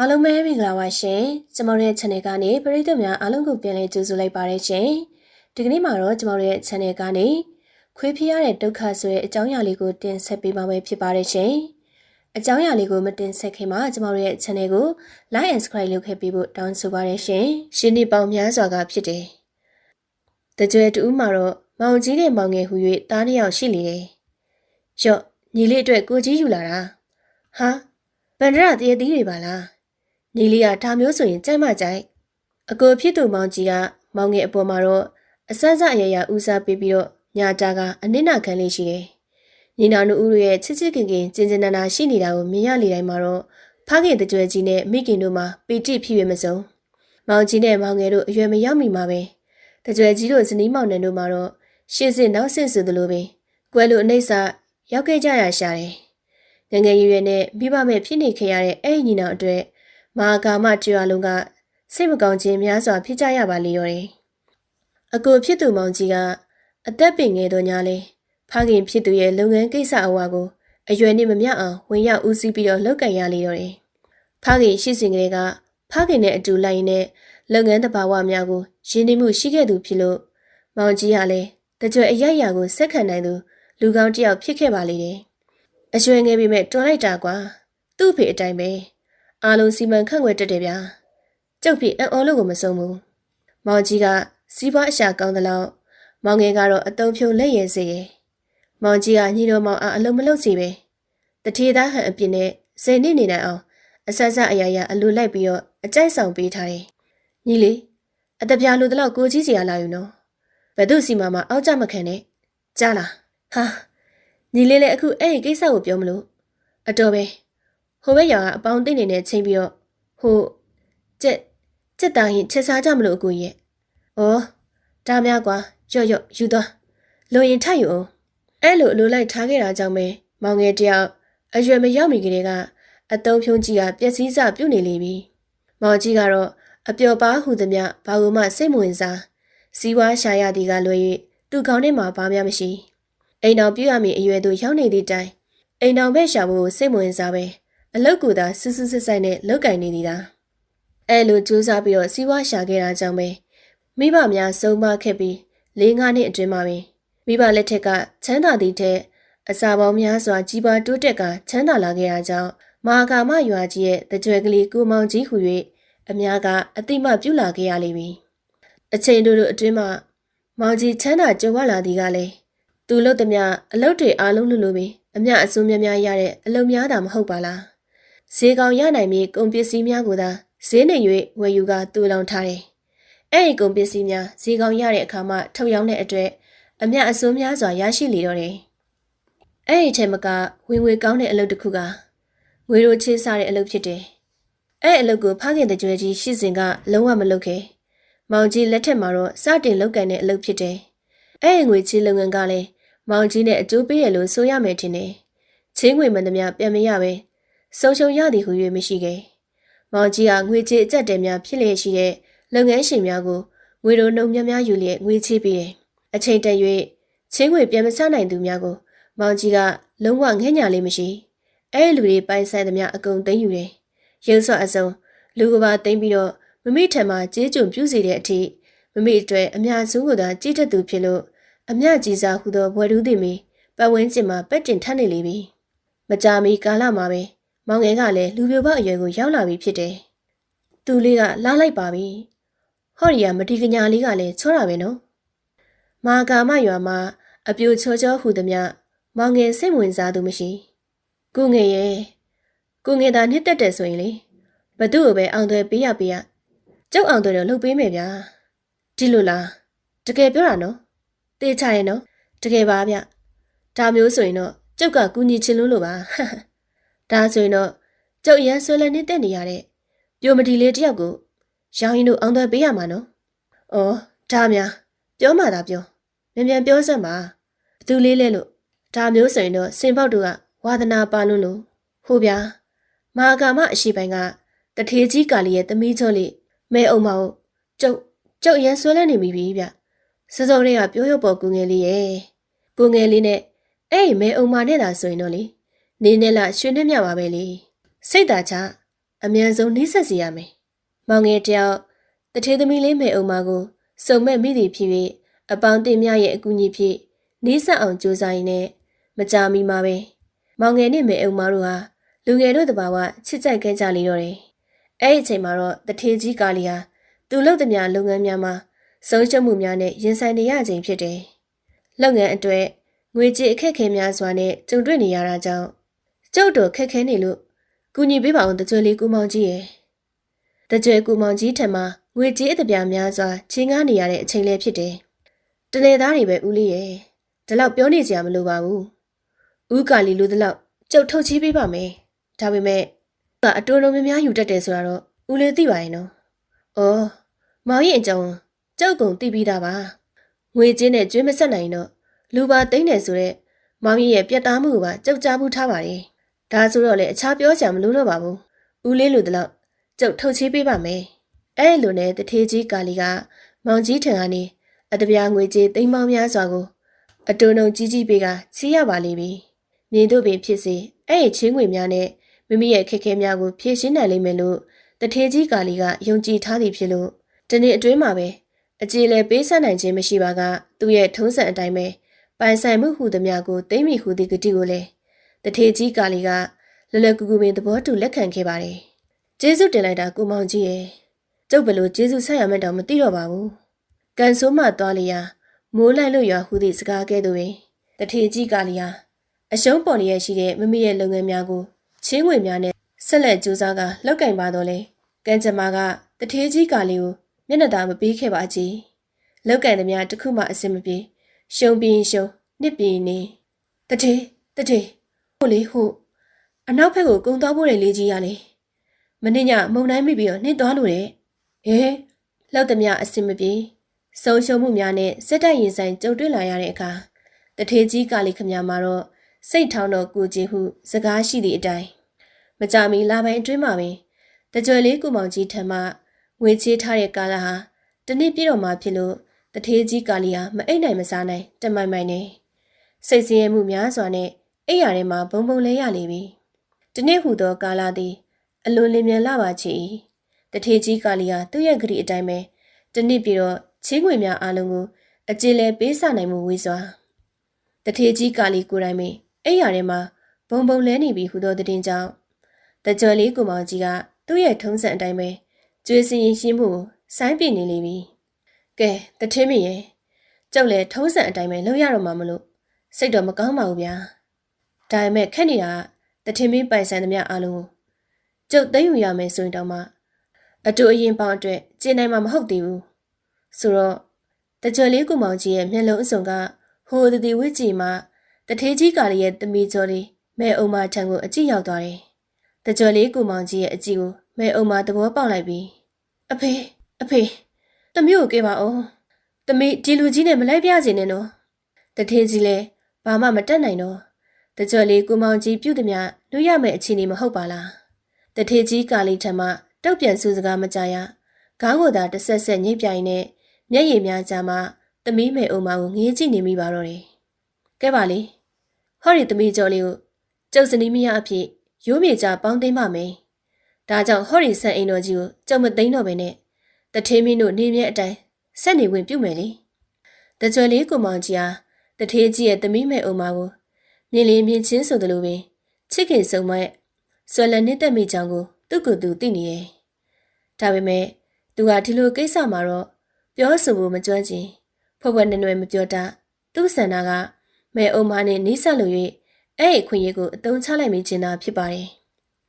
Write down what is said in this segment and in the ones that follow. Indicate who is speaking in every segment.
Speaker 1: အားလုံးပဲမင်္ဂလာပါရှင်ကျမတို့ရဲ့ channel ကနေပရိသတ်များအားလုံးကိုပြန်လည်ကြိုဆိုလိုက်ပါရရှင်ဒီကနေ့မှာတော့ကျမတို့ရဲ့ channel ကနေခွေးဖျားတဲ့ဒုက္ခဆိုတဲ့အကြောင်းအရာလေးကိုတင်ဆက်ပေးပါမယ်ဖြစ်ပါတယ်ရှင်အကြောင်းအရာလေးကိုမတင်ဆက်ခင်မှာကျမတို့ရဲ့ channel ကို like and subscribe လုပ်ခဲ့ပေးဖို့တောင်းဆိုပါရရှင်ရှင်နေပေါင်းများစွာကဖြစ်တယ်တကြွယ်တူမှာတော့မောင်ကြီးနဲ့မောင်ငယ်ဟူ၍တားနှစ်ယောက်ရှိလေတယ်ရော့ညီလေးအတွက်ကိုကြီးယူလာတာဟာဗန္ဒရတရေသီးတွေပါလား နီလီကဒါမျိုးဆိုရင်ကြိုက်မှကြိုက်အကိုဖြစ်သူမောင်ကြီးကမောင်ငယ်အပေါ်မှာတော့အစစအရရဦးစားပေးပြီးတော့ညာတာကအနစ်နာခံလေးရှိတယ်။ညီနောင်တို့ဦးရဲ့ချစ်ချစ်ခင်ခင်ကျင်ကျင်နာနာရှိနေတာကိုမြင်ရလေတိုင်းမှာတော့ဖခင်တကြွယ်ကြီးနဲ့မိခင်တို့မှာပီတိဖြစ်ရမစုံ။မောင်ကြီးနဲ့မောင်ငယ်တို့အရွယ်မရောက်မီမှာပဲတကြွယ်ကြီးတို့ဇနီးမောင်နှံတို့မှာတော့ရှေ့စစ်နောက်စစ်ဆိုသလိုပဲကွယ်လိုအနှိမ့်စာရောက်ခဲ့ကြရရှာတယ်။ငယ်ငယ်ရွယ်ရွယ်နဲ့မိဘမဲ့ဖြစ်နေခဲ့ရတဲ့အဲ့ဒီညီနောင်အတွက် မဟာကာမကျွာလုံးကစိတ်မကောင်းခြင်းများစွာဖြစ်ကြရပါလေရောတယ်။အကိုဖြစ်သူမောင်ကြီးကအသက်ပင်ငယ်တော့ညာလေဖခင်ဖြစ်သူရဲ့လုပ်ငန်းကိစ္စအဝါကိုအရွယ်နဲ့မမျှအောင်ဝင်ရောက်ဦးစီးပြီးတော့လုပ်ကင်ရလေရောတယ်။ဖခင်ရှိစဉ်ကလေးကဖခင်နဲ့အတူလိုက်ရင်လုပ်ငန်းတဘာဝများကိုရင်းနှီးမှုရှိခဲ့သူဖြစ်လို့မောင်ကြီးကလည်းတကြွအရရကိုစက်ခံနိုင်သူလူကောင်းတစ်ယောက်ဖြစ်ခဲ့ပါလေတယ်။အရွယ်ငယ်ပေမဲ့တွန်းလိုက်တာကွာသူ့ဖေအတိုင်းပဲ။ အားလုံးစီမံခန့်ခွဲတက်တယ်ဗျာကျုပ်ဖြစ်အံ့ဩလို့ကိုမဆုံးဘူးမောင်ကြီးကစီးပွားအရှာကောင်းသလောက်မောင်ငယ်ကတော့အတုံးဖြုံလက်ရည်စေရယ်မောင်ကြီးကညီတော်မောင်အားအလုံးမလုံးစီပဲတထေသားဟန်အပြစ်နဲ့စိတ်နေနေနိုင်အောင်အဆက်ဆက်အရာရာအလိုလိုက်ပြီးတော့အကြိုက်ဆောင်ပေးထားတယ်ညီလေးအတပြားလိုတလောက်ကိုကြီးစီရလာယူနော်ဘသူစီမံမှာအောက်ကြမခံနဲ့ကြားလားဟာညီလေးလည်းအခုအဲ့ဒီကိစ္စကိုပြောမလို့အတော်ပဲ ဟိုဘက်ရွာကအပေါင်းသိနေနဲ့ချိန်ပြီးတော့ဟိုကြက်ကြက်သားရင်ချက်စားကြမလို့အကူရဲ့။ဩဒါများကွာရော့ရော့ယူသွားလိုရင်ထပ်ယူအောင်အဲ့လိုအလိုလိုက်ထားခဲ့တာကြောင့်ပဲမောင်ငယ်တယောက်အရွယ်မရောက်မီကလေးကအတုံးဖြုံးကြီးကပျက်စီးစပြုတ်နေလေပြီ။မောင်ကြီးကတော့အပျော်ပါဟူသည်မြဘာလို့မှစိတ်မဝင်စားစီးပွားရှာရသည်ကလွယ်၍သူ့ခေါင်းထဲမှာဘာမှမရှိ။အိမ်တော်ပြည့်ရမည်အရွယ်သို့ရောက်နေသည့်တိုင်အိမ်တော်ဘက်ရှာဖို့စိတ်မဝင်စားပဲ။ အလုတ်ကူသာစူးစူးစစ်ဆိုင်နဲ့လောက်ကင်နေသည်လားအဲလိုကြိုးစားပြီးတော့စီးပွားရှာခဲ့တာကြောင့်ပဲမိဘများဆုံးမခဲ့ပြီး၄၅နှစ်အတွင်းမှာပဲမိဘလက်ထက်ကချမ်းသာသည့်ထက်အစာပေါင်းများစွာကြီးပွားတိုးတက်ကချမ်းသာလာခဲ့တာကြောင့်မဟာကာမရွာကြီးရဲ့တကြွယ်ကလေးကိုမောင်ကြီးဟူ၍အများကအတိမပြုလာခဲ့ရလိမ့်မည်အချိန်တို့တို့အတွင်းမှာမောင်ကြီးချမ်းသာကြွယ်ဝလာသည်ကလည်းသူလို့တမျှအလုတ်တွေအားလုံးလိုလိုပဲအမျှအစွန်းများများရတဲ့အလုံများတာမဟုတ်ပါလား ဈေးကောင်ရနိုင်ပြီးကုန်ပစ္စည်းများကိုသာဈေးနေ၍ဝယ်ယူကတူလောင်ထားတယ်။အဲ့ဒီကုန်ပစ္စည်းများဈေးကောင်ရတဲ့အခါမှာထုတ်ရောင်းတဲ့အတွက်အမျက်အစွန်းများစွာရရှိလေတော့တယ်။အဲ့ဒီထဲမှာကဝင်ငွေကောင်းတဲ့အလုပ်တစ်ခုကငွေရိုချေးစားတဲ့အလုပ်ဖြစ်တယ်။အဲ့အလုပ်ကိုဖခင်တကြွယ်ကြီးရှိစဉ်ကလုံးဝမလုပ်ခဲ့။မောင်ကြီးလက်ထက်မှာတော့စတင်လုပ်ကန်တဲ့အလုပ်ဖြစ်တယ်။အဲ့ဒီငွေချေးလုပ်ငန်းကလည်းမောင်ကြီးနဲ့အကျိုးပေးရလို့ဆိုရမယ်ထင်တယ်။ချင်းငွေမှန်သမျှပြန်မရပဲ။ ဆုံးရှုံးရသည်ဟု၍မရှိခဲ့။မောင်ကြီးကငွေချေးအကျက်တဲများဖြစ်လျက်ရှိတဲ့လုပ်ငန်းရှင်များကိုငွေလိုနှုံများများယူလျက်ငွေချေးပေးတယ်။အချိန်တန်၍ချင်းငွေပြန်မဆနိုင်သူများကိုမောင်ကြီးကလုံးဝငဲ့ညာလေးမရှိ။အဲလူတွေပိုင်ဆိုင်သမျှအကုန်သိမ်းယူတယ်။ရုပ်ဆွအစုံလူကပါသိမ်းပြီးတော့မမိထံမှာကြေးကြုံပြုစီတဲ့အထိမမိအတွက်အများဆုံးကသာကြီးတက်သူဖြစ်လို့အမြကြီးစားဟုသောဘွယ်တူးသည်မီပတ်ဝန်းကျင်မှာပက်တင်ထပ်နေလေပြီ။မကြာမီကာလမှာပဲ မောင်ငယ်ကလည်းလူပြိုပေါက်အရွယ်ကိုရောက်လာပြီဖြစ်တယ်။သူလေးကလာလိုက်ပါပြီ။ဟော်ရီယာမတီကညာလေးကလည်းချောတာပဲနော်။မာကာမရွာမှာအပြိုချောချောဟူသည်မြမောင်ငယ်စိတ်ဝင်စားသူမရှိ။ကိုငယ်ရဲ့ကိုငယ်သာနှစ်တက်တယ်ဆိုရင်လေဘသူ့ကိုပဲအောင်သွဲပေးရပေးရ။ကျုပ်အောင်သွဲတော့လှုပ်ပေးမယ်ဗျာ။ဒီလိုလားတကယ်ပြောတာနော်။တေးချရင်နော်တကယ်ပါဗျ။ဒါမျိုးဆိုရင်တော့ကျုပ်ကကူညီချင်လို့လို့ပါ။ ဒါဆိုရင်တော့ကျုပ်ရန်ဆွဲလန်းနေတဲ့နေရတဲ့ပြိုမတီလေးတယောက်ကိုရောင်းရင်တို့အောင်သွဲပေးရမှာနော်။အော်ဒါများပြောမှသာပြောမြန်မြန်ပြောစမ်းပါဘသူလေးလဲလို့ဒါမျိုးဆိုရင်တော့စင်ပေါက်တို့ကဝါသနာပါလို့လို့ဟိုဗျာမဟာကာမအရှိပိုင်းကတထေကြီးကာလီရဲ့သမီးချောလေးမဲအောင်မအောင်ကျုပ်ကျုပ်ရန်ဆွဲလန်းနေပြီဗျစစောတွေကပြောရပေါ်ကူငယ်လေးရဲ့ကူငယ်လေးနဲ့အဲ့မဲအောင်မနဲ့သာဆိုရင်တော့လေ နေနဲ့လားရွှေနဲ့မြပါပဲလေစိတ်သာချအမြန်ဆုံးနှိစက်စီရမယ်။မောင်ငယ်တယောက်တထေသမီးလေးမေအုံမကိုစုံမဲ့မိသည်ဖြစ်၍အပေါင်းတင်မြရဲ့အကူအညီဖြင့်နှိစက်အောင်ကြိုးစားရင်းနဲ့မကြာမီမှာပဲမောင်ငယ်နဲ့မေအုံမတို့ဟာလူငယ်တို့တဘာဝချစ်ကြိုက်ခဲ့ကြလေတော့တယ်။အဲ့ဒီအချိန်မှာတော့တထေကြီးကာလီဟာသူလုပ်သည်များလုပ်ငန်းများမှာဆုံးရှုံးမှုများနဲ့ရင်ဆိုင်နေရခြင်းဖြစ်တယ်။လုပ်ငန်းအတွက်ငွေကြေးအခက်အခဲများစွာနဲ့ကြုံတွေ့နေရတာကြောင့် ကျုပ်တို့ခက်ခဲနေလို့ကူညီပေးပါအောင်တကြွလေးကူမောင်ကြီးရယ်တကြွကူမောင်ကြီးထံမှာငွေကြေးအသပြများစွာချင်းကားနေရတဲ့အချိန်လေးဖြစ်တယ်တလေသားတွေပဲဦးလေးရယ်ဒီလောက်ပြောနေကြရမလိုပါဘူးဦးကာလီလိုဒီလောက်ကျုပ်ထုတ်ချေးပေးပါမယ်ဒါပေမဲ့ကအတူတူများများယူတတ်တယ်ဆိုတာတော့ဦးလေးသိပါရဲ့နော်အော်မောင်ရင်အကြောင်းကျုပ်ကုံသိပြီးသားပါငွေချင်းနဲ့ကျွေးမဆက်နိုင်တော့လူပါသိမ့်တယ်ဆိုတော့မောင်ကြီးရဲ့ပြတ်သားမှုကကြောက်ကြမှုထားပါတယ်။ ဒါဆိုတော့လေအခြားပြောကြမလို့တော့ပါဘူး။ဦးလေးလူတလောက်ကျုပ်ထုတ်ချေးပေးပါမယ်။အဲ့လိုနဲ့တထေးကြီးကာလီကမောင်ကြီးထံကနေအတပြားငွေကြေးသိန်းပေါင်းများစွာကိုအတုံုံကြီးကြီးပေးကချီးရပါလိမ့်ပြီ။မြင်တို့ပင်ဖြစ်စေအဲ့ဒီချင်းငွေများနဲ့မိမိရဲ့ခက်ခဲများကိုဖြည့်ရှင်းနိုင်လိမ့်မယ်လို့တထေးကြီးကာလီကယုံကြည်ထားသည်ဖြစ်လို့ဒီနေ့အတွင်းမှာပဲအကြေလဲပေးဆက်နိုင်ခြင်းမရှိပါကသူ့ရဲ့ထုံးစံအတိုင်းပဲပိုင်ဆိုင်မှုဟူသည်များကိုသိမ့်မိဟူသည်ဂတိကိုလည်း တထေကြီးကာလီကလလကူကူပင်သဘောတူလက်ခံခဲ့ပါတယ်။ကျေးဇူးတင်လိုက်တာကိုမောင်ကြီးရဲ့ကျုပ်ဘလို့ကျေးဇူးဆက်ရမယ်တောင်မသိတော့ပါဘူး။ကန်ဆိုးမှသွားလျာမိုးလိုက်လို့ရွာဟူသည့်စကားကဲ့သို့ပင်တထေကြီးကာလီဟာအရှုံးပေါ်လျက်ရှိတဲ့မမရဲ့လုပ်ငန်းများကိုချင်းငွေများနဲ့ဆက်လက်ကြိုးစားကလောက်ကင်ပါတော့လေကံကြမ္မာကတထေကြီးကာလီကိုမျက်နှာသာမပေးခဲ့ပါကြီးလောက်ကင်သမျှတစ်ခုမှအစင်မပြေရှုံပြီးရှုံနှစ်ပြီးနေတထေတထေ ဟိုလေဟိုအနောက်ဘက်ကိုကုံသွားဖို့လေလေးကြီးရလေမနေ့ညမုံတိုင်းမိပြီးတော့နှိမ့်သွားလို့တဲ့ဟဲလောက်သမျှအစင်မပြေဆုံးရှုံးမှုများနဲ့စက်တိုက်ရင်ဆိုင်ကြုံတွေ့လာရတဲ့အခါတထေကြီးကာလီခမမှာတော့စိတ်ထောင်းတော့ကိုကြည်ဟုစကားရှိသည့်အတိုင်းမကြမီလာပိုင်းအတွင်းမှာပင်တကြွယ်လေးကုမောင်ကြီးထံမှငွေချေးထားတဲ့ကာလဟာတနည်းပြည့်တော်မှာဖြစ်လို့တထေးကြီးကာလီဟာမအိတ်နိုင်မစားနိုင်တမိုင်မိုင်နေစိတ်ဆင်းရဲမှုများစွာနဲ့ အိပ်ရာထဲမှာဘုံဘုံလဲရလေပြီဒီနေ့ဟူသောကာလသည် အလွန်လင်းမြန်လာပါချေတထေးကြီးကာလီဟာသူ့ရဲ့ဂရီအတိုင်းပဲတနည်းပြီးတော့ချင်းငွေများအလုံးကိုအကျေလဲပေးဆနိုင်မှုဝေးစွာတထေးကြီးကာလီကိုယ်တိုင်ပင်အိပ်ရာထဲမှာဘုံဘုံလဲနေပြီဟူသောတဲ့တင်ကြောင့်တကြော်လေးကိုမောင်ကြီးကသူ့ရဲ့ထုံးစံအတိုင်းပဲကျွေးစင်ရင်ရှင်းမှုကိုဆိုင်းပြနေလေပြီကဲတထင်းမရေကျုပ်လည်းထုံးစံအတိုင်းပဲလုပ်ရတော့မှာမလို့စိတ်တော့မကောင်းပါဘူးဗျာ ဒါပေမဲ့ခက်နေတာတထင်းမင်းပိုင်ဆိုင်သမျှအားလုံးကိုကျုပ်သိမ့်ယူရမယ်ဆိုရင်တောင်မှအတူအရင်ပေါင်းအတွက်ကျင်းနိုင်မှာမဟုတ်သေးဘူးဆိုတော့တကြွလေးကူမောင်ကြီးရဲ့မျက်လုံးအစုံကဟိုတတိဝိကြည်မှာတထေးကြီးကာလေးရဲ့တမီကျော်လေးမဲအုံမထံကိုအကြည့်ရောက်သွားတယ်တကြွလေးကူမောင်ကြီးရဲ့အကြည့်ကိုမဲအုံမသဘောပေါက်လိုက်ပြီအဖေအဖေတမျိုးကိုကြပါအောင်တမေဒီလူကြီးနဲ့မလိုက်ပြစေနဲ့နော်တထေးကြီးလည်းဘာမှမတက်နိုင်တော့ တကြွလေးကူမောင်ကြီးပြုတ်သည်များလူရမယ့်အခြေအနေမဟုတ်ပါလားတထေးကြီးကာလီထံမှတုတ်ပြန်စူစကားမကြရခေါင်းကိုသာတစ်ဆက်ဆက်ညှိပြိုင်နဲ့မျက်ရည်များကြမှာသမီးမေအုံမကိုငေးကြည့်နေမိပါတော့တယ်ကဲပါလေဟောဒီသမီးကျော်လေးကိုကျုပ်စနီးမရအဖြစ်ရိုးမြေကြပေါင်းသိမ်းပါမယ်ဒါကြောင့်ဟောဒီဆန်အိမ်တော်ကြီးကိုကျုံမသိမ်းတော့ဘဲနဲ့တထေးမင်းတို့နေမြဲအတိုင်းဆက်နေဝင်ပြုတ်မယ်လေတကြွယ်လေးကိုမောင်ကြီးဟာတထေးကြီးရဲ့သမီးမဲ့အုံမကို မြင်လင်းမြင်ချင်းဆိုသလိုပင်ချစ်ခင်ဆုံးမဲ့ဆွဲလန်းနေတတ်မိကြောင်းကိုသူ့ကိုယ်သူသိနေရဲ့ဒါပေမဲ့သူဟာဒီလိုကိစ္စမှာတော့ပြောဆိုဖို့မကြွချင်ဖွဲ့ဖွဲ့နွယ်နွယ်မပြောတတ်သူ့ဆန္ဒကမဲအုံမနဲ့နီးစပ်လို့၍အဲ့ဒီခွင့်ရကိုအတုံးချလိုက်မိခြင်းသာဖြစ်ပါတယ်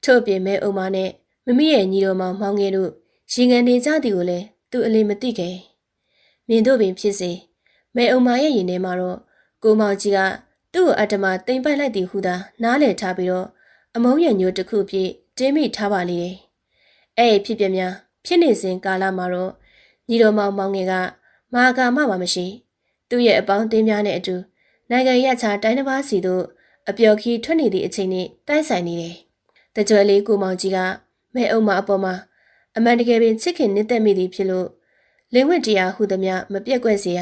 Speaker 1: ထို့ပြင်မဲအုံမနဲ့မမရဲ့ညီတော်မောင်မောင်ငယ်တို့ရင်ငန်နေကြသည်ကိုလည်းသူအလင်းမသိခဲ့မြင်တို့ပင်ဖြစ်စေမဲအုံမရဲ့ရင်ထဲမှာတော့ကိုမောင်ကြီးက သူ့ကိုအတ္တမတိမ်ပိုက်လိုက်သည်ဟုသာနားလည်ထားပြီးတော့အမုန်းရညိုတစ်ခုပြည့်တင်းမိထားပါလေအဲ့ဒီဖြစ်ပြများဖြစ်နေစဉ်ကာလမှာတော့ညီတော်မောင်မောင်ငယ်ကမာကာမပါမရှိ သူ့ရဲ့အပေါင်းအသင်းများနဲ့အတူနိုင်ငံရခြားတိုင်းတစ်ပါးစီတို့အပျော်ခီးထွက်နေသည့်အချိန်နဲ့တိုက်ဆိုင်နေတယ်။တကြွယ်လေးကိုမောင်ကြီးကမဲအုံမအပေါ်မှာအမှန်တကယ်ပင်ချစ်ခင်နစ်သက်မိသည်ဖြစ်လို့လင်းဝင့်တရားဟုသည်များမပြက်ကွက်စေရ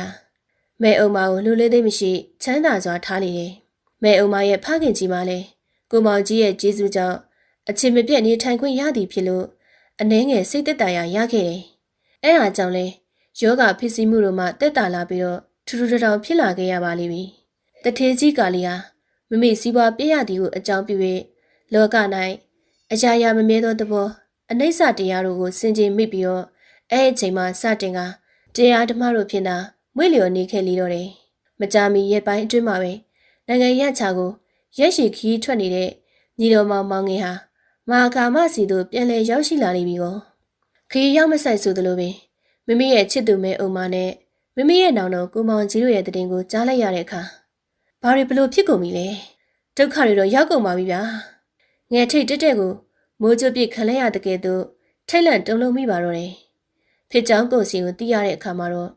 Speaker 1: မဲအုံမကိုလူလေးသိမရှိချမ်းသာစွာထားနေတယ်။မဲအုံမရဲ့ဖခင်ကြီးမလည်းကိုမောင်ကြီးရဲ့ကျေးဇူးကြောင့်အချိန်မပြတ်နေထိုင်ခွင့်ရသည်ဖြစ်လို့အနှဲငယ်စိတ်သက်သာရာရခဲ့တယ်။အဲအားကြောင့်လဲယောဂဖြစ်စီမှုတို့မှတက်တာလာပြီးတော့ထူထူထောင်ဖြစ်လာခဲ့ရပါလိမ့်မည်။တထေကြီးကလေးဟာမမေစီးပွားပြည့်ရသည်ကိုအကြောင်းပြု၍လောက၌အရာရာမမြဲသောသဘောအနိစ္စတရားတို့ကိုစင်ကြင်မိပြီးတော့အဲအချိန်မှစတင်ကတရားဓမ္မတို့ဖြစ်တာ မွေ့လျော်နေခဲ့လေတော့တယ်။မကြမီရက်ပိုင်းအတွင်းမှာပဲနိုင်ငံရချာကိုရက်ရှိခီးထွက်နေတဲ့ညီတော်မောင်မောင်ငယ်ဟာမာကာမစီတို့ပြန်လဲရောက်ရှိလာနေပြီကောခီးရောက်မဆိုင်ဆိုသလိုပင်မိမိရဲ့ချစ်သူမဲအုံမနဲ့မိမိရဲ့နောင်တော်ကိုမောင်ကြီးတို့ရဲ့တည်င်းကိုကြားလိုက်ရတဲ့အခါဘာတွေဘလို့ဖြစ်ကုန်ပြီလဲဒုက္ခတွေတော့ရောက်ကုန်ပါပြီဗျာငယ်ထိတ်တက်တက်ကိုမိုးကြပြစ်ခံလိုက်ရတဲ့ကဲ့သို့ထိတ်လန့်တုန်လှုပ်မိပါတော့တယ်ဖြစ်ကြောင်းကိုစီကိုသိရတဲ့အခါမှာတော့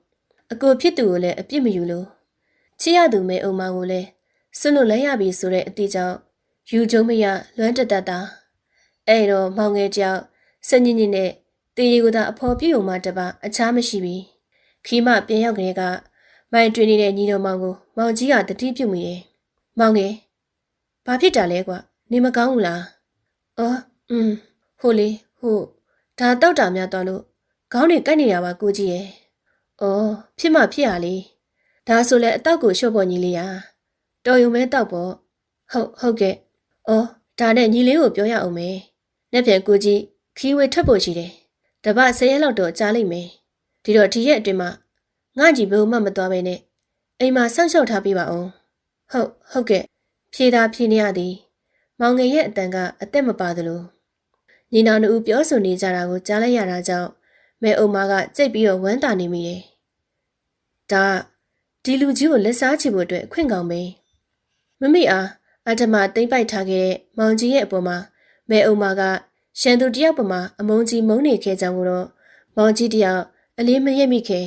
Speaker 1: အကိုဖြစ်သူကိုလည်းအပြစ်မယူလို့ချစ်ရသူမဲအုံမကိုလည်းဆွလွတ်လိုက်ရပြီဆိုတဲ့အတိကြောင့်ယူကြုံမရလွမ်းတက်တတ်တာအဲ့တော့မောင်ငယ်ကြောက်စညင်ညင်နဲ့တေရီကိုသာအဖော်ပြုံမှတပါအခြားမရှိပြီခီးမပြန်ရောက်ကလေးကမိုင်တွင်နေတဲ့ညီတော်မောင်ကိုမောင်ကြီးကတတိပြုတ်မိတယ်မောင်ငယ်ဘာဖြစ်တာလဲကွာနေမကောင်းဘူးလားအော်อืมဟိုလေဟိုဒါတောက်တာများသွားလို့ခေါင်းတွေကိုက်နေရပါကိုကြီးရဲ့ အော်ဖြစ်မှဖြစ်ရလေဒါဆိုလဲအတောက်ကိုရှော့ပေါ်ညီလေးရတော်ယုံမဲတောက်ပေါ့ဟုတ်ဟုတ်ကဲ့အော်ဒါနဲ့ညီလေးကိုပြောရအောင်မယ်နေ့ပြန်ကိုကြီးခီးဝေထွက်ဖို့ရှိတယ်တပတ်ဆယ်ရက်လောက်တော့ကြားလိုက်မယ်ဒီတော့ဒီရက်အတွင်းမှာငါကြီးဘယ်မှမသွားပဲနဲ့အိမ်မှာစောင့်ရှောက်ထားပေးပါအောင်ဟုတ်ဟုတ်ကဲ့ဖြေတာဖြေနေရသည်မောင်ငယ်ရဲ့အတန်ကအသက်မပါသလိုညီနောင်တို့ပြောဆိုနေကြတာကိုကြားလိုက်ရတာကြောင့်မဲအုံမကကြိတ်ပြီးတော့ဝမ်းတာနေမိတယ် ဒါဒီလူကြီးကိုလက်စားချဖို့အတွက်အခွင့်ကောင်းပဲမမိအားအတ္တမသိမ့်ပိုက်ထားခဲ့တဲ့မောင်ကြီးရဲ့အပေါ်မှာမဲအုံမကရှန်သူတယောက်ပမာအမုန်းကြီးမုန်းနေခဲ့ကြောင်းကိုတော့မောင်ကြီးတယောက်အလေးမရက်မိခဲ့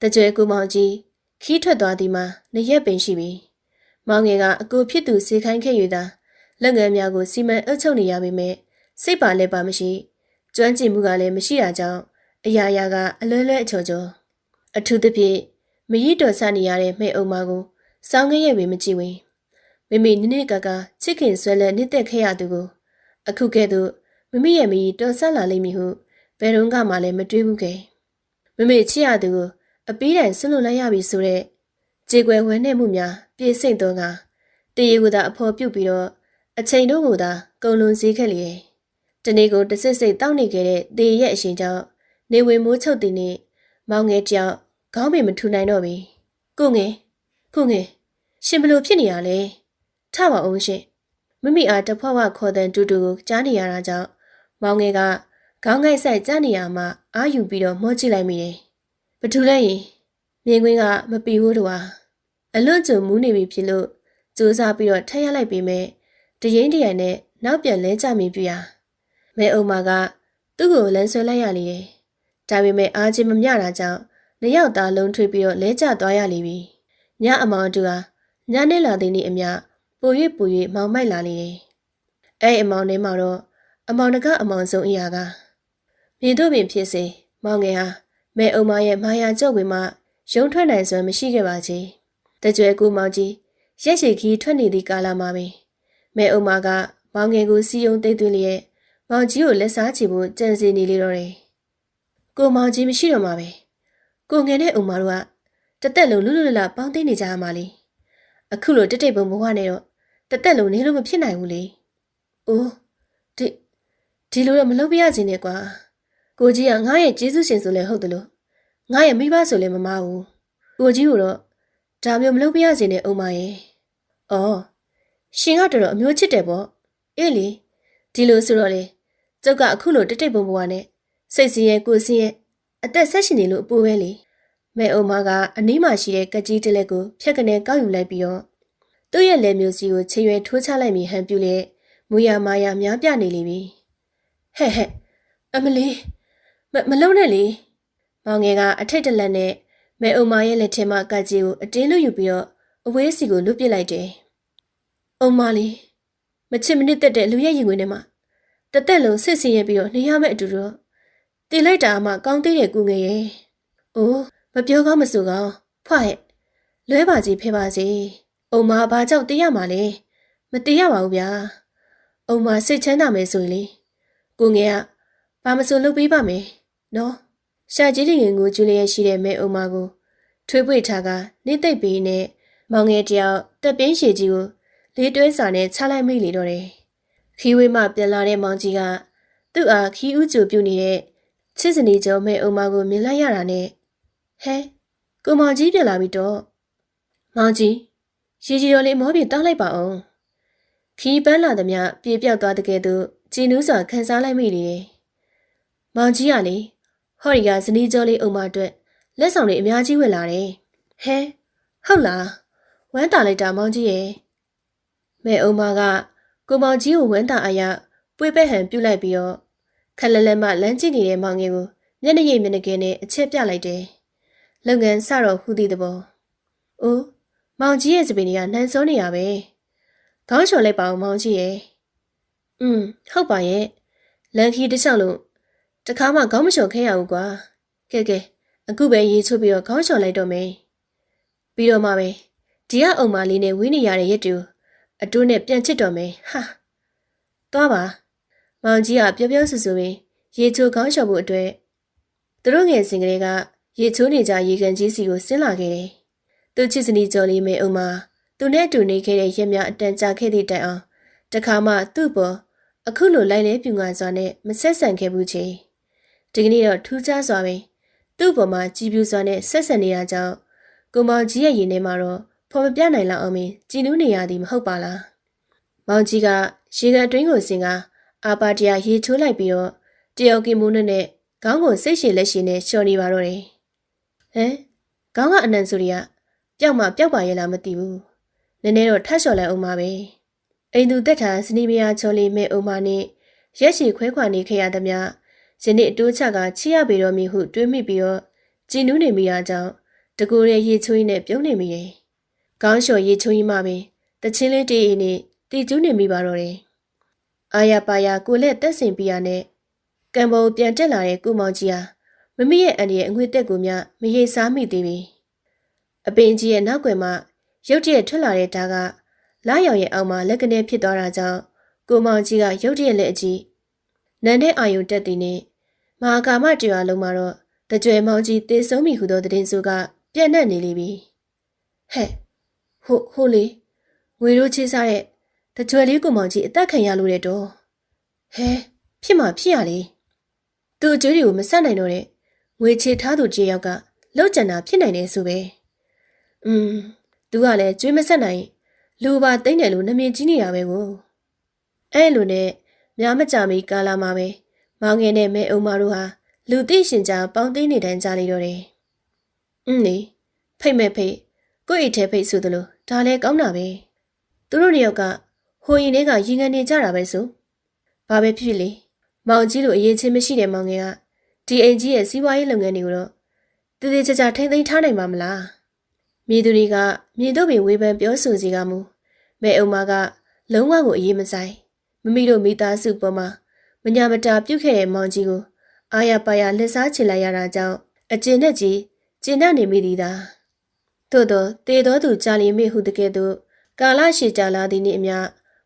Speaker 1: တကြွယ်ကူမောင်ကြီးခီးထွက်သွားသည်မှာနှစ်ရက်ပင်ရှိပြီမောင်ငယ်ကအကူဖြစ်သူစေခိုင်းခဲ့၍သာလက်ငယ်များကိုစီမံအုပ်ချုပ်နေရပေမဲ့စိတ်ပါလည်းပါမရှိကျွမ်းကျင်မှုကလည်းမရှိတာကြောင့်အရာရာကအလွဲလွဲအချော်ချော်အထူးသဖြင့် မရီးတော်ဆနေရတဲ့မိအုံမကိုစောင်းငရဲ့ပင်မကြည့်ဝင်မိမိနစ်နစ်ကကချစ်ခင်ဆွဲလက်နှစ်သက်ခဲ့ရသူကိုအခုကဲ့သို့မမိရဲ့မီတော်ဆက်လာလိမ့်မည်ဟုဘယ်တော့မှလည်းမတွေးဘူးခဲ့မမေချစ်ရသူကိုအပီးတိုင်ဆွလွတ်လိုက်ရပြီဆိုတဲ့ကြေကွယ်ဝဲနေမှုများပြည့်စိတ်သောကတရေကိုသာအဖော်ပြုတ်ပြီးတော့အချိန်တို့ကိုသာကုံလွန်စည်းခဲ့လေတနေ့ကိုတဆစ်စိတ်တောက်နေခဲ့တဲ့တေရဲ့အရှင်ကြောင့်နေဝင်မိုးချုပ်တဲ့နေ့မောင်ငယ်တယောက် ခေါင်းပင်မထူနိုင်တော့ပြီကိုငယ်ကိုငယ်ရှင်ဘလို့ဖြစ်နေရလဲထပါအောင်ရှင်မမိအားတဖွားဝခေါ်တဲ့တူတူကိုကြားနေရတာကြောင့်မောင်ငယ်ကခေါင်းငိုက်ဆိုင်ကြားနေရမှအာယူပြီးတော့မော့ကြည့်လိုက်မိတယ်။ဘသူလဲရင်မြင်ကွင်းကမပီဘူးတော့အလွတ်ကျုံမူးနေပြီဖြစ်လို့စူးစားပြီးတော့ထက်ရလိုက်ပြီးမဲ့တရင်တရံနဲ့နောက်ပြန်လဲကြမိပြရမဲအုံမာကသူ့ကိုလမ်းဆွဲလိုက်ရလေတယ်။ဒါပေမဲ့အားချင်းမမျှတာကြောင့် နှစ်ယောက်သားလုံးထွေးပြီးတော့လဲကျသွားရလိမ့်ပြီ။ညအမောင်တူဟာညနေလာတဲ့နေ့အမျှပို၍ပို၍မောင်မိုက်လာလေတယ်။အဲ့အမောင်ထဲမှာတော့အမောင်တကအမောင်ဆုံးအရာကမြေတို့ပင်ဖြစ်စေမောင်ငယ်ဟာမဲအုံမရဲ့မာယာကြော့ဝင်မှရုံထွက်နိုင်စွမ်းမရှိခဲ့ပါချေတကြွယ်ကူမောင်ကြီးရက်ရှိခီးထွက်နေသည့်ကာလမှာပင်မဲအုံမကမောင်ငယ်ကိုစီယုံသိမ့်သွင်းလျက်မောင်ကြီးကိုလက်စားချေဖို့ကြံစီနေလေတော့တယ်ကိုမောင်ကြီးမရှိတော့မှာပဲ ကိုငယ်နဲ့အုံမတို့ကတသက်လုံးလွတ်လွတ်လပ်ပေါင်းသိနေကြရမှာလေအခုလိုတိတ်တိတ်ပုံဘဝနဲ့တော့တသက်လုံးနေလို့မဖြစ်နိုင်ဘူးလေအိုးဒီဒီလိုတော့မလုပ်ပြရစီနဲ့ကွာကိုကြီးကငါ့ရဲ့ကျေးဇူးရှင်ဆိုလဲဟုတ်တယ်လို့ငါ့ရဲ့မိဘဆိုလဲမမဘူးကိုကြီးကိုတော့ဒါမျိုးမလုပ်ပြရစီနဲ့အုံမရဲ့အော်ရှင်ကတော်တော်အမျိုးချစ်တယ်ပေါ့အေးလေဒီလိုဆိုတော့လေကျုပ်ကအခုလိုတိတ်တိတ်ပုံပုံနဲ့စိတ်စင်းရဲ့ကိုစင်းရဲ့အသက်ဆက်ရှင်နေလို့အပူပဲလေ မဲအုံမကအနီးမှာရှိတဲ့ကကြီးတလက်ကိုဖြက်ကနေကောက်ယူလိုက်ပြီးတော့သူ့ရဲ့လက်မျိုးစီကိုချေရွယ်ထိုးချလိုက်မိဟန်ပြူလေမူရမာယာများပြနေလိမ့်ပြီဟဲ့ဟဲ့အမလီမမလုံးနဲ့လေမောင်ငယ်ကအထိတ်တလက်နဲ့မဲအုံမရဲ့လက်ထဲမှာကကြီးကိုအတင်းလို့ယူပြီးတော့အဝေးစီကိုလွတ်ပစ်လိုက်တယ်အုံမလေးမချစ်မနစ်သက်တဲ့လူရဲ့ရင်ခွင်ထဲမှာတသက်လုံးဆစ်စင်ရပြီးတော့နေရမယ့်အတူတော့တည်လိုက်တာမှကောင်းသေးတယ်ကူငယ်ရဲ့။အိုး မပြောကောင်းမဆိုကောင်းဖွားရဲ့လွဲပါစီဖေးပါစီ။အုံမဘာကြောင့်တည်ရမှာလဲ။မတည်ရပါဘူးဗျာ။အုံမစိတ်ချမ်းသာမယ်ဆိုရင်လေကိုငယ်ကဘာမဆိုလုပ်ပေးပါမယ်နော်ရှာကြီးတင်ငယ်ကိုကျူလျက်ရှိတဲ့မဲအုံမကိုထွေးပွေထားကနှိမ့်သိပ်ပေးနဲ့မောင်ငယ်တယောက်တက်ပင်းရှည်ကြီးကိုလေးတွဲစာနဲ့ချလိုက်မိလေတော့တယ်ခီးဝေးမှပြန်လာတဲ့မောင်ကြီးကသူ့အားခီးဥကျူပြုတ်နေတဲ့ချစ်စနီကျော်မဲအုံမကိုမြင်လိုက်ရတာနဲ့ ဟဲကိုမောင်ကြီးပြန်လာပြီတော့မောင်ကြီးရေကြီးတော်လေးမောပြင်တောင်းလိုက်ပါအောင်ခီးပန်းလာသည်မြပြေပြောက်သွားတဲ့ကဲ့သို့ကြည်နူးစွာခန်းစားလိုက်မိလေ။မောင်ကြီးကလေဟော်ရီကဇနီးကျော်လေးအုံမအတွက်လက်ဆောင်တွေအများကြီးဝယ်လာတယ်။ဟဲဟုတ်လားဝမ်းတာလိုက်တာမောင်ကြီးရဲ့မဲအုံမကကိုမောင်ကြီးကိုဝမ်းတာအရာပွေပဲ့ဟန်ပြုတ်လိုက်ပြီးတော့ခက်လက်လက်မှလမ်းကြည့်နေတဲ့မောင်ငယ်ကိုမျက်နှာရည်မျက်နှာကင်းနဲ့အချက်ပြလိုက်တယ်။ လုပ်ငန်းစတော့ဟူသည့်သဘော။အိုးမောင်ကြီးရဲ့စပင်းတွေကနှမ်းစောနေရပဲ။ခေါင်းလျှော်လိုက်ပါအောင်မောင်ကြီးရဲ့။อืมဟုတ်ပါရဲ့။လန်ခီတစ်လျှောက်လို့တခါမှခေါင်းမလျှော်ခဲ့ရဘူးကွာ။ကဲကဲအခုပဲရေးချိုးပြီးတော့ခေါင်းလျှော်လိုက်တော့မယ်။ပြီးတော့မှပဲဒီကအုံမလေးနဲ့ဝင်းနေရတဲ့ရက်တူအတိုးနဲ့ပြန်ချစ်တော့မယ်။ဟာ။သွားပါ။မောင်ကြီးကပြောပြောဆူဆူပင်ရေချိုးခေါင်းလျှော်ဖို့အတွက်သူတို့ငယ်စဉ်ကလေးက ရေချိုးနေကြရေကန်ကြီးစီကိုဆင်းလာခဲ့တယ်။သူချစ်စနီကြော်လေးမဲအုံမသူနဲ့အတူနေခဲ့တဲ့ရက်များအတန်ကြာခဲ့သည့်တိုင်အောင်တခါမှသူ့ပေါ်အခုလိုလိုက်လဲပြူငါစွာနဲ့မဆက်ဆံခဲ့ဘူးချေဒီကနေ့တော့ထူးခြားစွာပဲသူ့ပေါ်မှာကြည်ပြူစွာနဲ့ဆက်ဆံနေတာကြောင့်ကိုမောင်ကြီးရဲ့ရင်ထဲမှာတော့ဖော်မပြနိုင်လောက်အောင်မင်းကြည်နူးနေရသည်မဟုတ်ပါလားမောင်ကြီးကရေကန်အတွင်းကိုစင်ကအာပါတရာရေချိုးလိုက်ပြီးတော့တယောက်ကီမူးနဲ့ခေါင်းကိုစိတ်ရှည်လက်ရှည်နဲ့လျှော်နေပါတော့တယ် ဟမ်ခေါင်းကအနံဆိုရီကပျောက်မှပျောက်ပါရဲ့လားမသိဘူးနည်းနည်းတော့ထတ်လျှော်လိုက်အောင်ပါပဲအိမ်သူတက်တာစနီမယာချော်လီမဲ့အုံမနဲ့ရက်ရှည်ခွဲခွာနေခဲ့ရသည်များယနေ့အတိုးချကချီရပေတော်မူဟုတွေးမိပြီးတော့ကြည်နူးနေမိရာကြောင့်တကူရဲ့ရေချွေးနဲ့ပြုံးနေမိတယ်။ကောင်းလျှော်ရေချွေးမှပင်တချင်းလေးတေးအေးနဲ့တီကျူးနေမိပါတော့တယ်။အာရပါယာကိုလက်တက်ဆင်ပြရနဲ့ကံပေါ်ပြန်တက်လာတဲ့ကုမောင်ကြီးဟာ မမရဲ့အန်ဒီရဲ့အငွေတက်ကိုမြမရေစားမိသေးပြီ။အပင်ကြီးရဲ့နောက်ွယ်မှာရုတ်တရက်ထွက်လာတဲ့ဓာတ်ကလာရောင်ရဲ့အောက်မှာလက်ကနေဖြစ်သွားတာကြောင့်ကိုမောင်ကြီးကရုတ်တရက်လက်အကြည့်နန်းတဲ့အာယုံတက်သည်နဲ့မဟာကာမတရားလုံးမှာတော့တကြွယ်မောင်ကြီးသေဆုံးပြီဟုသောသတင်းဆိုကပြန့်နှံ့နေလိမ့်ပြီဟဲ့ဟိုဟိုလေငွေတို့ချေးစားတဲ့တကြွယ်လေးကိုမောင်ကြီးအသက်ခံရလို့တဲ့တော့ဟဲဖြစ်မှာဖြစ်ရလေသူ့အကျွေးတွေကိုမဆက်နိုင်တော့တဲ့ ငွေချေထားသူကြီးယောက်ကလောက်ကျန်တာဖြစ်နိုင်တယ်ဆိုပဲอืมသူကလည်းကျွေးမဆက်နိုင်လူပါတိမ့်တယ်လို့နှမြင်ကြီးနေတာပဲကိုအဲ့လိုနဲ့များမကြမီကာလာမှာပဲမောင်ငယ်နဲ့မဲအုံမတို့ဟာလူသိရှင်ကြားပေါင်းသိနေတိုင်းကြနေတော့တယ်။အင်းလေဖိတ်မဲ့ဖိတ်ကိုယ့်အိတ်ထဲဖိတ်ဆိုသလိုဒါလည်းကောင်းတာပဲ။သူတို့နှစ်ယောက်ကဟိုရင်ထဲကရင်ခံနေကြတာပဲဆို။ဘာပဲဖြစ်ဖြစ်လေမောင်ကြီးလိုအရေးချင်းမရှိတဲ့မောင်ငယ်က ဒီအိမ်ကြီးရဲ့စီးပွားရေးလုပ်ငန်းတွေကိုတော့တည်တည်ကြကြထိမ့်သိမ်းထားနိုင်မှာမလား။မြေသူတွေကမြေတို့ပင်ဝေဖန်ပြောဆိုစီကမူမဲအုံမကလုံးဝကိုအရေးမဆိုင်မမိတို့မိသားစုပေါ်မှာမညာမတာပြုတ်ခဲ့တဲ့မောင်ကြီးကိုအာရပါရလက်စားချင်လိုက်ရတာကြောင့်အကျဉ်နဲ့ကြီးကျဉ်နဲ့နေမိသည်သာသို့တော့တေတော်သူကြာလီမေဟုတကဲ့သို့ကာလရှည်ကြာလာသည်နှင့်အမျှ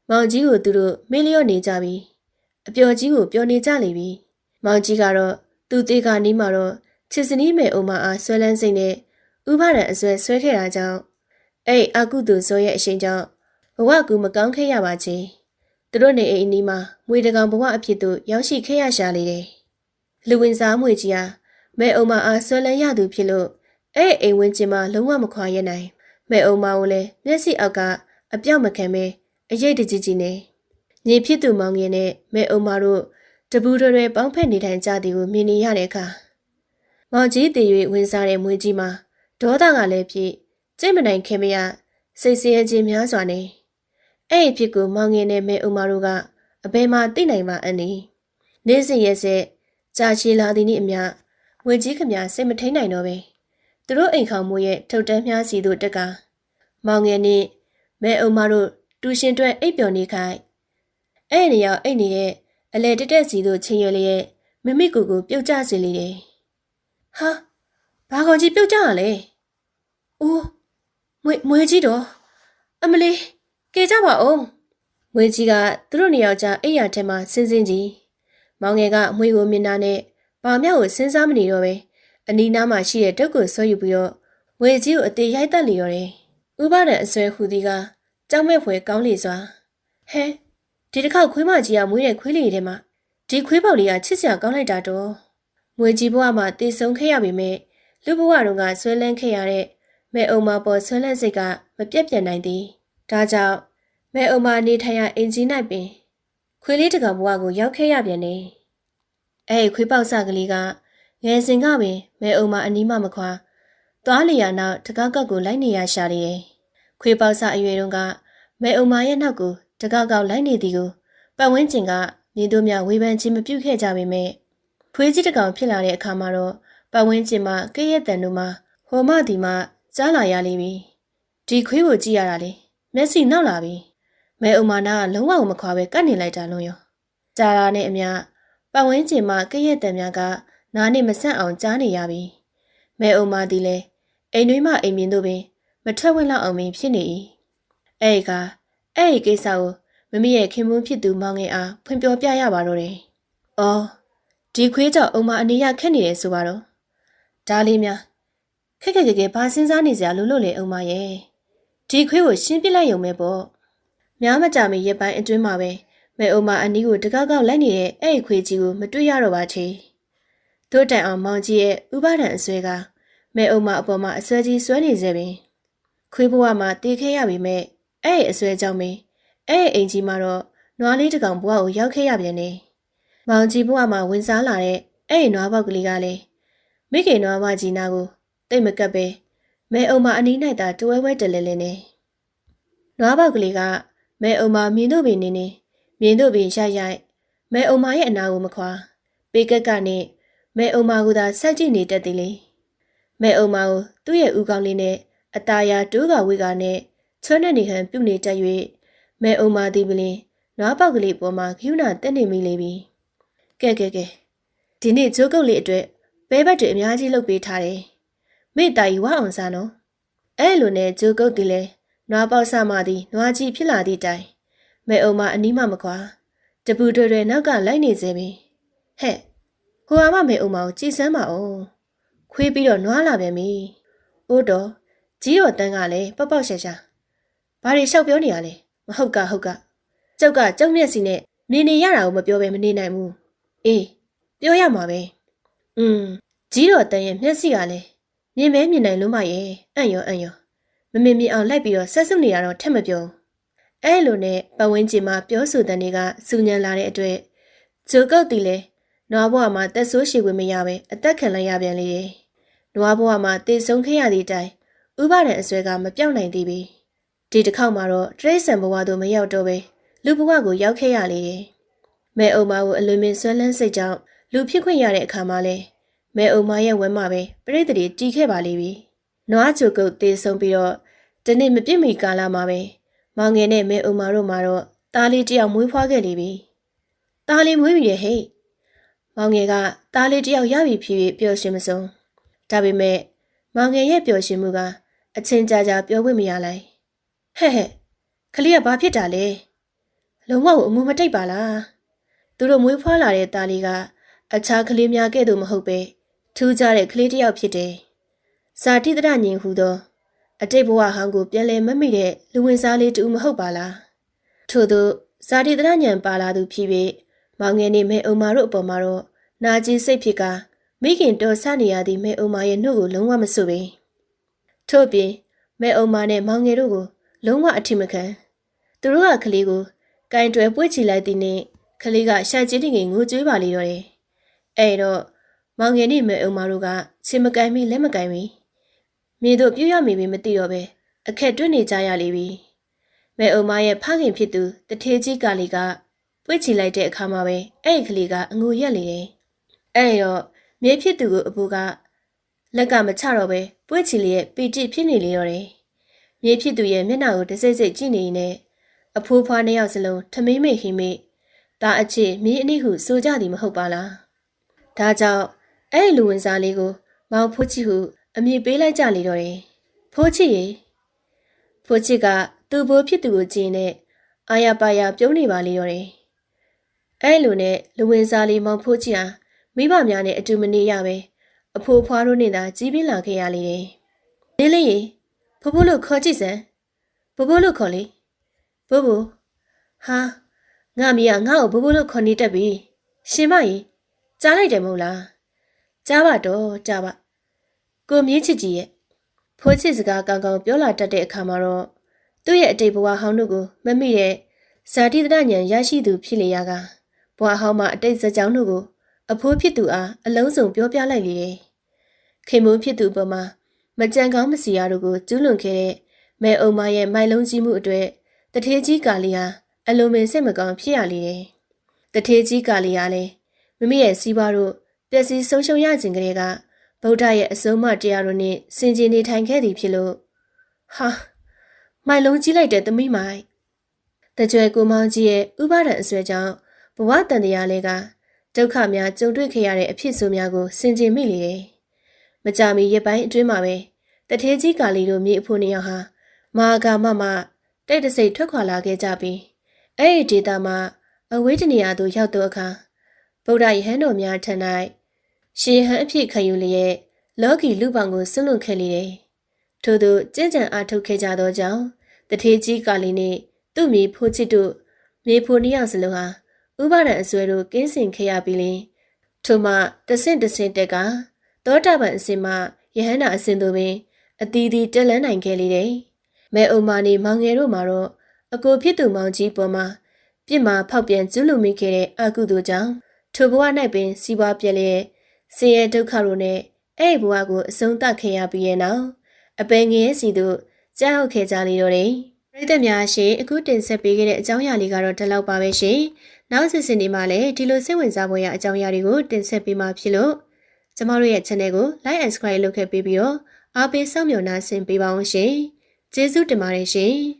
Speaker 1: မောင်ကြီးကိုသူတို့မေးလျော့နေကြပြီအပျော်ကြီးကိုပျော်နေကြလေပြီမောင်ကြီးကတော့ သူ့သေးကနီးမှာတော့ချစ်စနီးမဲ့အုံမအားဆွဲလန်းစိတ်နဲ့ဥပဒံအစွဲဆွဲခဲ့တာကြောင့်အဲ့အကုသိုလ်ဇောရဲ့အရှင်ကြောင့်ဘဝကူမကောင်းခဲ့ရပါချေသူတို့နေအိမ်အနီးမှာမွေတကောင်ဘဝအဖြစ်သို့ရောက်ရှိခဲ့ရရှာလေတယ်လူဝင်စားမွေကြီးဟာမဲအုံမအားဆွဲလန်းရသူဖြစ်လို့အဲ့အိမ်ဝင်းကျင်မှာလုံးဝမခွာရနိုင်မဲအုံမကိုလည်းမျက်စိအောက်ကအပြောက်မခံပဲအရေးတကြီးကြီးနေညီဖြစ်သူမောင်ငယ်နဲ့မဲအုံမတို့ တပူးတွေပေါင်းဖက်နေထိုင်ကြသည်ကိုမြင်နေရတဲ့အခါမောင်ကြီးတည်၍ဝင်စားတဲ့မွေကြီးမှာဒေါသကလည်းဖြစ်စိတ်မနိုင်ခင်မရစိတ်ဆင်းရဲခြင်းများစွာနေအဲ့ဒီဖြစ်ကိုမောင်ငယ်နဲ့မဲဥမာတို့ကအဘယ်မှသိနိုင်မှအန်နီနေ့စဉ်ရက်ဆက်ကြာရှည်လာသည်နှင့်အမျှငွေကြီးခမစိတ်မထိန်နိုင်တော့ပဲသူတို့အိမ်ခေါင်မှုရဲ့ထုတ်တန်းများစီတို့တက်ကမောင်ငယ်နဲ့မဲဥမာတို့တူရှင်တွဲအိပ်ပျော်နေခိုင်းအဲ့ဒီနေရာအိတ်နေတဲ့ အလဲတက်တက်စီတို့ချင်းရွယ်လျက်မမိကူကိုပြုတ်ကျစေလေတယ်ဟာဘာကောင်ကြီးပြုတ်ကျရလဲအိုးမွေမွေကြီးတော့အမလေးကေကြပါအောင်ငွေကြီးကသူတို့နှစ်ယောက်ကြားအိယာထဲမှာဆင်းဆင်းကြီးမောင်ငယ်ကအမွေကိုမြင်တာနဲ့ပါမြောက်ကိုစဉ်းစားမနေတော့ပဲအနီးနားမှာရှိတဲ့တုတ်ကိုဆွဲယူပြီးတော့ငွေကြီးကိုအသေးရိုက်တက်လျော်တယ်ဥပဒံအစွဲဟူသည်ကကြောက်မဲ့ဖွယ်ကောင်းလေစွာဟဲ ဒီတစ်ခေါက်ခွေးမကြီးကမွေးတဲ့ခွေးလေးထဲမှာဒီခွေးပေါက်လေးကချစ်စရာကောင်းလိုက်တာတော့ငွေကြီးဘဝမှာတည်ဆုံခဲ့ရပေမဲ့လူဘဝတုန်းကဆွဲလန်းခဲ့ရတဲ့မဲအုံမပေါ်ဆွဲလန်းစိတ်ကမပြတ်ပြတ်နိုင်သည်ဒါကြောင့်မဲအုံမနေထိုင်ရအင်ဂျင်၌ပင် ခွေးလေးတစ်ကောင်ဘဝကိုရောက်ခဲ့ရပြန်တယ်အဲ့ဒီခွေးပေါက်စကလေးကငယ်စဉ်ကပင်မဲအုံမအနီးမှမခွာသွားလျာနောက်တကောက်ကောက်ကိုလိုက်နေရရှာနေတယ်ခွေးပေါက်စအရွယ်တုန်းကမဲအုံမရဲ့နောက်ကို တကောက်ကောက်လိုက်နေသည်ကိုပတ်ဝန်းကျင်ကမြင်သူများဝေဖန်ခြင်းမပြုခဲ့ကြပေမဲ့ခွေးကြီးတစ်ကောင်ဖြစ်လာတဲ့အခါမှာတော့ပတ်ဝန်းကျင်မှာကဲ့ရဲ့တန်တို့မှာဟိုမဒီမှာကြားလာရလိမ့်ပြီဒီခွေးကိုကြည့်ရတာလေမျက်စိနောက်လာပြီမဲအုံမာနာကလုံးဝမခွာပဲကတ်နေလိုက်တာလုံးရောကြာလာနဲ့အမျှပတ်ဝန်းကျင်မှာကဲ့ရဲ့တန်များကနားနဲ့မဆန့်အောင်ကြားနေရပြီမဲအုံမာဒီလဲအိမ်တွင်းမှအိမ်မြင်တို့ပင်မထွက်ဝင်လောက်အောင်ပင်ဖြစ်နေ၏အဲ့ဒီက အဲ့ဒီကိစ္စကိုမမရဲ့ခင်မွန်းဖြစ်သူမောင်ငယ်အားဖွင့်ပြောပြရပါတော့တယ်။အော်ဒီခွေးကြောင့်အုံမအနေရခက်နေတယ်ဆိုပါတော့။ဒါလေးများခက်ခက်ခက်ခက်ဘာစဉ်းစားနေစရာလို့လို့လေအုံမရဲ့။ဒီခွေးကိုရှင်းပြလိုက်ရုံပဲပေါ့။များမကြမီရက်ပိုင်းအတွင်းမှာပဲမဲအုံမအနီးကိုတကောက်ကောက်လိုက်နေတဲ့အဲ့ဒီခွေးကြီးကိုမတွေ့ရတော့ပါချေ။တို့တိုင်အောင်မောင်ကြီးရဲ့ဥပါဒံအစွဲကမဲအုံမအပေါ်မှာအစွဲကြီးဆွဲနေစေပင်ခွေးဘဝမှာတေးခဲရပြီမဲ့ အဲ့ဒီအစွဲကြောင့်ပင်အဲ့ဒီအိမ်ကြီးမှာတော့နွားလေးတစ်ကောင်ဘဝကိုရောက်ခဲ့ရပြန်တယ်။မောင်ကြီးဘဝမှာဝင်စားလာတဲ့အဲ့ဒီနွားပေါက်ကလေးကလည်းမိခင်နွားမကြီးနာကိုတိတ်မကပ်ပဲမဲအုံမအနီး၌သာတွဲဝဲတလဲလဲနေ။နွားပေါက်ကလေးကမဲအုံမမြင်တို့ပင်နေနေမြင်တို့ပင်ရိုက်ရိုက်မဲအုံမရဲ့အနာကိုမခွာပေကက်ကနေမဲအုံမကိုသာဆက်ကြည့်နေတတ်သည်လေ။မဲအုံမကိုသူ့ရဲ့ဥကောင်းလေးနဲ့အตาယာတိုးကဝေကနဲ့ ချွန်းတဲ့နေဟန်ပြုတ်နေတတ်၍မဲအုံမာသည်ပလင်နွားပေါက်ကလေးပေါ်မှာခ ्यू နာတက်နေမိလေပြီကဲကဲကဲဒီနေ့ဂျိုးကုတ်လေးအတွက်ပဲဘက်တွေအများကြီးလုပ်ပေးထားတယ်မိတာကြီးဝအောင်စားနော်အဲ့လိုနဲ့ဂျိုးကုတ်သည်လဲနွားပေါက်ဆမှသည်နွားကြီးဖြစ်လာသည့်တိုင်မဲအုံမာအနီးမှမကွာတပူတွေတွေနောက်ကလိုက်နေစေပြီဟဲ့ဟိုအမမဲအုံမာကိုကြည်စမ်းပါအောင်ခွေးပြီးတော့နွားလာပြန်ပြီအိုးတော်ကြီးတော်တန်းကလည်းပောက်ပောက်ရှာရှာ ဘာတွေလျှောက်ပြောနေရလဲမဟုတ်ကဟုတ်ကကျောက်ကကျောက်မျက်စီနဲ့နေနေရတာကိုမပြောဘဲမနေနိုင်ဘူးအေးပြောရမှာပဲอืมကြီးတော်တန်ရဲ့မျက်စိကလည်းမြင်မဲမြင်နိုင်လုံးမရဲ့အံ့ရောအံ့ရောမမြင်မြင်အောင်လိုက်ပြီးတော့ဆက်စုပ်နေရတော့ထက်မပြောအဲ့လိုနဲ့ပဝင်းကျင်မှာပြောဆိုတဲ့တွေကစူညံလာတဲ့အတွက်ဂျိုကုတ်တီလဲနွားဘွားမှာတက်ဆိုးရှိခွင့်မရပဲအသက်ခံလိုက်ရပြန်လေတယ်နွားဘွားမှာတည်ဆုံးခဲ့ရသည့်တိုင်ဥပဒေအစွဲကမပြောင်းနိုင်သေးပြီ ဒီတစ်ခေါက်မှာတော့တရိษံဘဝသို့မရောက်တော့ပဲလူဘဝကိုရောက်ခဲ့ရလေတယ်။မဲအုံမကိုအလွန်ပင်ဆွဲလန်းစိတ်ကြောင့်လူဖြစ်ခွင့်ရတဲ့အခါမှာလဲမဲအုံမရဲ့ဝမ်းမှာပဲပြိတ္တိတီးခဲ့ပါလိမ့်ပြီ။နွားချိုကုတ်တေးဆုံးပြီးတော့ဒီနေ့မပြစ်မီကာလာမှာပဲမောင်ငယ်နဲ့မဲအုံမတို့မှာတော့သားလေးတယောက်မွေးဖွားခဲ့လေပြီ။သားလေးမွေးပြီရဲ့ဟဲ့။မောင်ငယ်ကသားလေးတယောက်ရပြီဖြစ်ပြီးပျော်ရွှင်မဆုံး။ဒါပေမဲ့မောင်ငယ်ရဲ့ပျော်ရွှင်မှုကအချင်းကြာကြာပြောခွင့်မရလိုက်။ ဟဲ့ဟဲ့ခလေးကဘာဖြစ်တာလဲလုံးဝအမှုမတိတ်ပါလားသူတို့မွေးဖွားလာတဲ့သားလေးကအခြားကလေးများကဲ့သို့မဟုတ်ပဲထူးခြားတဲ့ကလေးတစ်ယောက်ဖြစ်တယ်ဇာတိတရညင်ဟူသော အတိတ်ဘဝဟောင်းကိုပြန်လည်မမိတဲ့လူဝင်စားလေးတူမဟုတ်ပါလားထို့သောဇာတိတရညံပါလာသူဖြစ်ပြီးမောင်ငယ်နေမဲအုံမာတို့အပေါ်မှာတော့နာကျင်စိတ်ဖြစ်ကမိခင်တော်ဆနေရသည့်မဲအုံမာရဲ့နှုတ်ကိုလုံးဝမစွပဲထို့ပြင်မဲအုံမာနဲ့မောင်ငယ်တို့ကို လုံးဝအထိမခံသူတို့ကကလေးကိုကင်တွယ်ပွေ့ချီလိုက်တဲ့နေ့ကလေးကရှာကျင်းတင်ငင်ငိုကြွေးပါလေတော့တယ်အဲ့တော့မောင်ငယ်နဲ့မဲအုံမတို့ကချင်းမကိုင်းမီလက်မကိုင်းမီမြေတို့ပြည့်ရမိပြီမသိတော့ပဲအခက်တွင်းနေကြရလေပြီမဲအုံမရဲ့ဖခင်ဖြစ်သူတထေးကြီးကလေးကပွေ့ချီလိုက်တဲ့အခါမှာပဲအဲ့ဒီကလေးကအငိုရက်လေတယ်အဲ့တော့မြေဖြစ်သူကိုအဖိုးကလက်ကမချတော့ပဲပွေ့ချီလေးရဲ့ပီတိဖြစ်နေလေတော့တယ် မြေဖြစ်သူရဲ့မျက်နှာကိုတစိမ့်စိမ့်ကြည့်နေနေအဖိုးဖွားနှစ်ယောက်စလုံးထမင်းမေ့ဟိမေ့ဒါအချစ်မြေအနည်းဟုဆိုကြသည်မဟုတ်ပါလားဒါကြောင့်အဲ့လူဝင်စားလေးကို မောင်ဖိုးချီဟု အမည်ပေးလိုက်ကြလေတော့တယ်ဖိုးချီရေဖိုးချီကသူ့ဘိုးဖြစ်သူကိုကြည့်နေအာရပါရပြုံးနေပါလေတော့တယ်အဲလိုနဲ့လူဝင်စားလေးမောင်ဖိုးကြီးဟာမိဘများနဲ့အတူမနေရပဲအဖိုးဖွားတို့နဲ့သာကြီးပြင်းလာခဲ့ရလေတယ်။နေလေး ရေဖဖိုးလို့ခေါ်ကြည့်စမ်းဘဘိုးလို့ခေါ်လေဘဘိုးဟာငါမီးကငါ့ကိုဘဘိုးလို့ခေါ်နေတတ်ပြီရှင်မကြီးကြားလိုက်တယ်မဟုတ်လားကြားပါတော့ကြားပါကိုမြင့်ချစ်ကြီးရဲ့ဖိုးချစ်စကားကောင်းကောင်းပြောလာတတ်တဲ့အခါမှာတော့သူ့ရဲ့အတိတ်ဘဝဟောင်းတို့ကိုမမိတဲ့ဇာတိတရဉာဏ်ရရှိသူဖြစ်လေရကဘဝဟောင်းမှာအတိတ်ဇာကြောင်းတို့ကိုအဖိုးဖြစ်သူအားအလုံးစုံပြောပြလိုက်လေတယ်ခင်မိုးဖြစ်သူပေါ်မှာ မကြံကောင်းမစီရတို့ကိုကျူးလွန်ခဲ့တဲ့မဲအုံမရဲ့မိုင်လုံးကြီးမှုအတွေ့တထေးကြီးကာလီဟာအလုံးမင်းစိတ်မကောင်းဖြစ်ရလေတယ်တထေးကြီးကာလီဟာလည်းမိမိရဲ့စီးပွားတို့ပျက်စီးဆုံးရှုံးရခြင်းကလေးကဗုဒ္ဓရဲ့အဆုံးအမတရားတို့နဲ့စင်ကြင်နေထိုင်ခဲ့သည်ဖြစ်လို့ဟာမိုင်လုံးကြီးလိုက်တဲ့သမီးမိုင်တကြွယ်ကိုမောင်ကြီးရဲ့ဥပါဒံအစွဲကြောင့်ဘဝတန်တရားလေးကဒုက္ခများကြုံတွေ့ခဲ့ရတဲ့အဖြစ်ဆိုများကိုစင်ကြင်မိလေတယ်။ မကြမီရပိုင်းအတွင်းမှာပဲတထေးကြီးကာလီတို့မြေအဖို့နေရောက်ဟာမဟာကာမမတိတ်တဆိတ်ထွက်ခွာလာခဲ့ကြပြီးအဲ့ဒီဒေတာမှာအဝေးတနေရာသို့ရောက်တော့အခါဗုဒ္ဓယဟန်တော်များထံ၌ရှေဟန်အဖြစ်ခံယူလျက်လောကီလူပောင်ကိုဆွလွန်ခဲ့လေတယ်။ထို့သူကြင်ကြံအားထုတ်ခဲ့ကြသောကြောင့်တထေးကြီးကာလီနှင့်သူ့မိဖိုးချစ်တို့မိဖိုးနှစ်ယောက်စလုံးဟာဥပါဒံအစွဲတို့ကင်းစင်ခဲ့ရပြီးလင်ထို့မှတဆင့်တဆင့်တက်က သောတာပန်အစင်မှယဟန္တာအစင်တို့ပင်အတီးတီတက်လန်းနိုင်ခဲ့လေတယ်။မဲအုံမာနေမောင်ငယ်တို့မှာတော့အကိုဖြစ်သူမောင်ကြီးပေါ်မှာပြစ်မှာဖောက်ပြန်ကျူးလွန်မိခဲ့တဲ့အကုသိုလ်ကြောင့်ထိုဘဝ၌ပင်စီးပွားပြက်လျက်ဆင်းရဲဒုက္ခတို့နဲ့အဲ့ဒီဘဝကိုအဆုံးသတ်ခဲ့ရပြီးရဲ့နောက်အပင်ငယ်စီတို့ကြောက်ခဲ့ကြလေတော့တယ်။ပရိသတ်များရှင်အခုတင်ဆက်ပေးခဲ့တဲ့အကြောင်းအရာလေးကတော့ဒီလောက်ပါပဲရှင်။နောက်ဆက်စင်ဒီမှာလည်းဒီလိုစိတ်ဝင်စားဖွယ်ရာအကြောင်းအရာတွေကိုတင်ဆက်ပေးမှာဖြစ်လို့ ကျမတို့ရဲ့ channel ကို like and subscribe လုပ်ခဲ့ပြီးပြီးတော့အားပေးစောင့်မျှော်နှားဆင်ပေးပါအောင်ရှင်။ကျေးဇူးတင်ပါတယ်ရှင်။